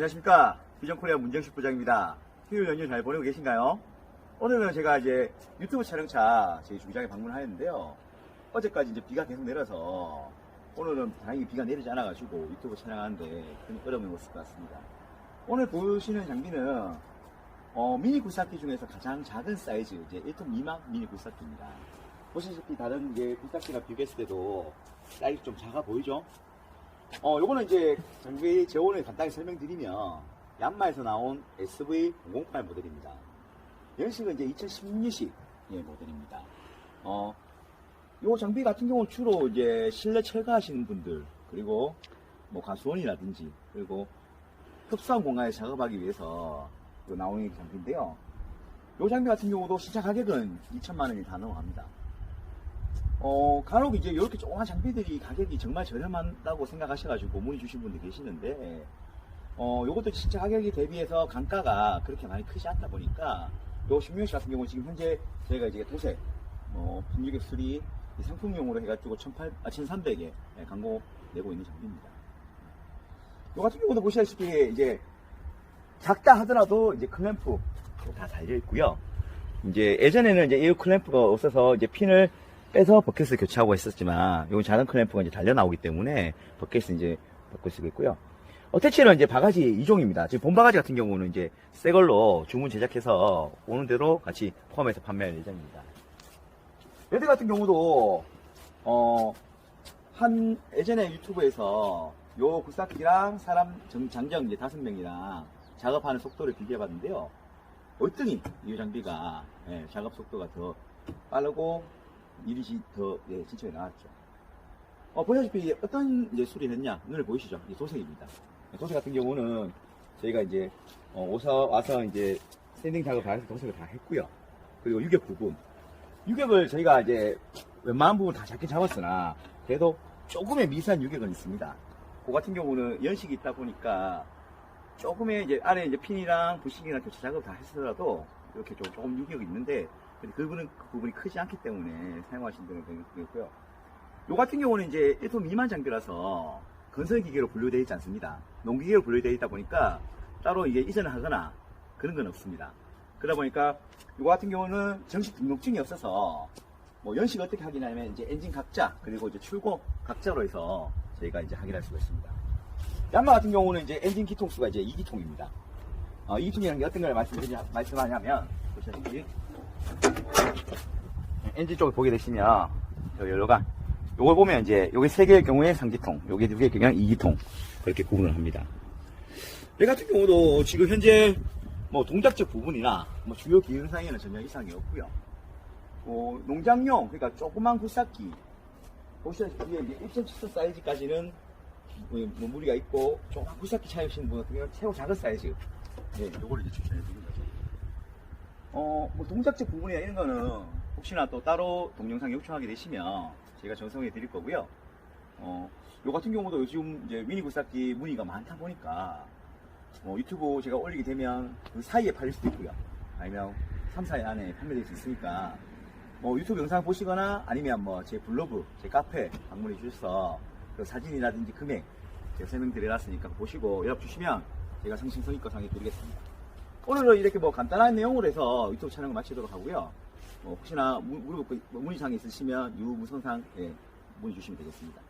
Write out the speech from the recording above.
안녕하십니까. 비전코리아 문정식 부장입니다. 휴일 연휴 잘 보내고 계신가요? 오늘은 제가 이제 유튜브 촬영차 저희 주기장에 방문하였는데요. 어제까지 이제 비가 계속 내려서 오늘은 다행히 비가 내리지 않아 가지고 유튜브 촬영하는데 큰 어려움이 없을 것 같습니다. 오늘 보시는 장비는 어, 미니 굴삭기 중에서 가장 작은 사이즈, 이제 1톤 미만 미니 굴삭기입니다. 보시다시피 다른 이제 굴삭기랑 비교했을 때도 사이즈 좀 작아 보이죠? 어, 요거는 이제 장비 재원을 간단히 설명드리면 얀마에서 나온 SV008 모델입니다. 연식은 이제 2016식 예, 모델입니다. 어, 요 장비 같은 경우는 주로 이제 실내 철거하시는 분들 그리고 뭐 가수원이라든지 그리고 흡수한 공간에 작업하기 위해서 그 나오는 장비인데요. 요 장비 같은 경우도 시차 가격은 2천만 원이 다 넘어갑니다. 어, 간혹 이제 이렇게 조그만 장비들이 가격이 정말 저렴하다고 생각하셔가지고 문의 주신 분들 계시는데, 어, 요것도 진짜 가격이 대비해서 단가가 그렇게 많이 크지 않다 보니까, 요 신명식 같은 경우는 지금 현재 저희가 이제 도색, 뭐, 분유격 수리, 이 상품용으로 해가지고 1,800, 아, 1,300에 광고 내고 있는 장비입니다. 요 같은 경우도 보시다시피 이제 작다 하더라도 이제 클램프 다 달려 있고요. 이제 예전에는 이제 이 클램프가 없어서 이제 핀을 빼서 버켓을 교체하고 했었지만 요 작은 클램프가 이제 달려 나오기 때문에 버켓을 이제 바꿔 쓰고 있고요. 어태치는 이제 바가지 2종입니다. 지금 본 바가지 같은 경우는 이제 새 걸로 주문 제작해서 오는 대로 같이 포함해서 판매할 예정입니다. 얘들 같은 경우도 어, 한 예전에 유튜브에서 요 굴삭기랑 사람 정- 장정 이제 다섯 명이랑 작업하는 속도를 비교해봤는데요. 월등히 이 장비가 예, 작업 속도가 더 빠르고 이리시 더 예, 진척이 나왔죠. 어, 보시다시피 어떤 이제 수리를 했냐 눈을 보이시죠? 이 도색입니다. 도색 같은 경우는 저희가 이제 어, 오서 와서 이제 샌딩 작업을 해서 도색을 다 했고요. 그리고 유격 부분 유격을 저희가 이제 웬만한 부분 다 작게 잡았으나 그래도 조금의 미세한 유격은 있습니다. 그 같은 경우는 연식이 있다 보니까 조금의 이제 안에 이제 핀이랑 부식이랑 교체 작업 다 했더라도 이렇게 좀 조금 유격이 있는데 근데 그 부분은 그 부분이 크지 않기 때문에 사용하시는 분은 되겠고요. 요 같은 경우는 이제 1톤 미만 장비라서 건설 기계로 분류되어 있지 않습니다. 농기계로 분류되어 있다 보니까 따로 이게 이전을 하거나 그런 건 없습니다. 그러다 보니까 이거 같은 경우는 정식 등록증이 없어서 뭐 연식 어떻게 확인하냐면 이제 엔진 각자 그리고 이제 출고 각자로 해서 저희가 이제 확인할 수가 있습니다. 얀마 같은 경우는 이제 엔진 기통수가 이제 2기통입니다. 어, 2기통이라는 게 어떤 걸 말씀드리냐, 말씀하냐면 보시다시피 엔진 쪽을 보게 되시면 저 여러가 요걸 보면 이제 요게 세 개의 경우에 3기통, 요게 두 개의 경우에 2기통 그렇게 구분을 합니다. 얘 같은 경우도 지금 현재 뭐 동작적 부분이나 뭐 주요 기능상에는 전혀 이상이 없고요. 어, 농장용 그러니까 조그만 굴삭기 보시다시피 이제 1.7톤 사이즈까지는 뭐, 뭐 무리가 있고 조그만 굴삭기 차이시는 분 같은 경우는 최고 작은 사이즈 네, 요거를 이제 추천해 드리는 거죠. 어, 뭐 동작적 부분이나 이런 거는 혹시나 또 따로 동영상 요청하게 되시면 제가 전송해 드릴 거고요. 어, 요 같은 경우도 요즘 이제 미니 굴삭기 문의가 많다 보니까 뭐 유튜브 제가 올리게 되면 그 사이에 팔릴 수도 있고요. 아니면 3, 4일 안에 판매될 수 있으니까 뭐 유튜브 영상 보시거나 아니면 뭐 제 블로그, 제 카페 방문해 주셔서 그 사진이라든지 금액 제가 설명드려놨으니까 보시고 연락 주시면 제가 성심성의껏 상해 드리겠습니다. 오늘은 이렇게 뭐 간단한 내용으로 해서 유튜브 촬영을 마치도록 하고요. 뭐 혹시나 무- 물어볼 거, 문의사항 있으시면 유무선상 예, 문의 주시면 되겠습니다. 예,